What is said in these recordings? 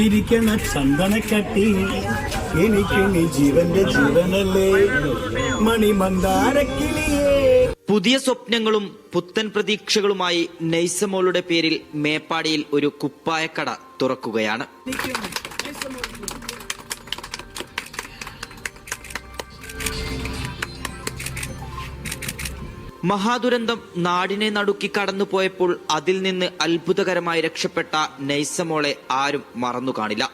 ചിരിക്കണ ചന്ദനക്കട്ടി എനിക്ക് നീ ജീവന്റെ ജീവനല്ലേ? മണിമന്ദാരക്കിളിയേ. പുതിയ സ്വപ്നങ്ങളും പുത്തൻ പ്രതീക്ഷകളുമായി നെയ്സമോളുടെ പേരിൽ മേപ്പാടിയിൽ ഒരു കുപ്പായക്കട തുറക്കുകയാണ്. മഹാദുരന്തം നാടിനെ നടുക്കി കടന്നുപോയപ്പോൾ അതിൽ നിന്ന് അത്ഭുതകരമായി രക്ഷപ്പെട്ട നെയ്സമോളെ ആരും മറന്നു കാണില്ല.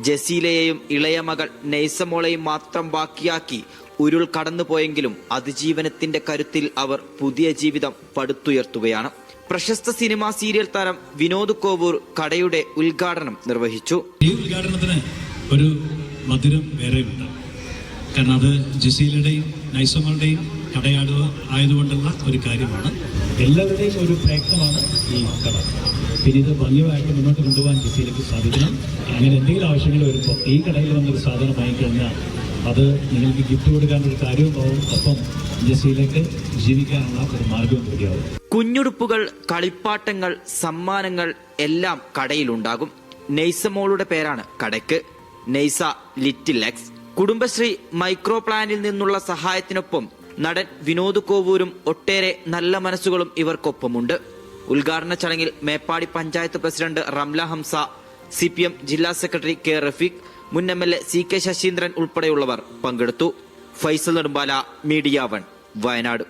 ജസീലയെയും ഇളയ മകൾ നെയ്സമോളെയും മാത്രം ബാക്കിയാക്കി ഉരുൾ കടന്നുപോയെങ്കിലും അതിജീവനത്തിന്റെ കരുത്തിൽ അവർ പുതിയ ജീവിതം പടുത്തുയർത്തുകയാണ്. പ്രശസ്ത സിനിമാ സീരിയൽ താരം വിനോദ് കോവൂർ കടയുടെ ഉദ്ഘാടനം നിർവഹിച്ചു. ഈ ഉദ്ഘാടനത്തിന് ഒരു മധുരം വേറെയുണ്ട്. കാരണം അത് ജസീലയുടെയും നൈസമ്മളുടെയും കടയാടുക ആയതുകൊണ്ടുള്ള ഒരു കാര്യമാണ്. എല്ലാവരുടെയും ഒരു പ്രയത്നമാണ് ഈ കട. പിന്നെ ഇത് ഭംഗിയായിട്ട് മുന്നോട്ട് കൊണ്ടുപോകാൻ ജസീലയ്ക്ക് സാധിക്കണം. അങ്ങനെ എന്തെങ്കിലും ആവശ്യങ്ങൾ വരുമ്പോൾ ഈ കടയിൽ വന്നൊരു സാധനം വാങ്ങിക്കഴിഞ്ഞാൽ അത് നിങ്ങൾക്ക് ഗിഫ്റ്റ് കൊടുക്കാനൊരു കാര്യവുമാവും ഒപ്പം ജസീലയ്ക്ക് ജീവിക്കാനുള്ള ഒരു മാർഗവും കൂടിയാവും. കുഞ്ഞുടുപ്പുകൾ കളിപ്പാട്ടങ്ങൾ സമ്മാനങ്ങൾ എല്ലാം കടയിലുണ്ടാകും. നെയ്സമോളുടെ പേരാണ് കടയ്ക്ക്. Naisa little X. Kudumbashree micro പ്ലാനിൽ നിന്നുള്ള സഹായത്തിനൊപ്പം നടൻ വിനോദ് കോവൂരും ഒട്ടേറെ നല്ല മനസ്സുകളും ഇവർക്കൊപ്പമുണ്ട്. ഉദ്ഘാടന ചടങ്ങിൽ Meppadi panchayat president Ramla Hamsa C P M ജില്ലാ സെക്രട്ടറി കെ റഫീഖ് മുൻ M L A C K Saseendran ഉൾപ്പെടെയുള്ളവർ പങ്കെടുത്തു. Faisal Nedumbala media one Wayanad.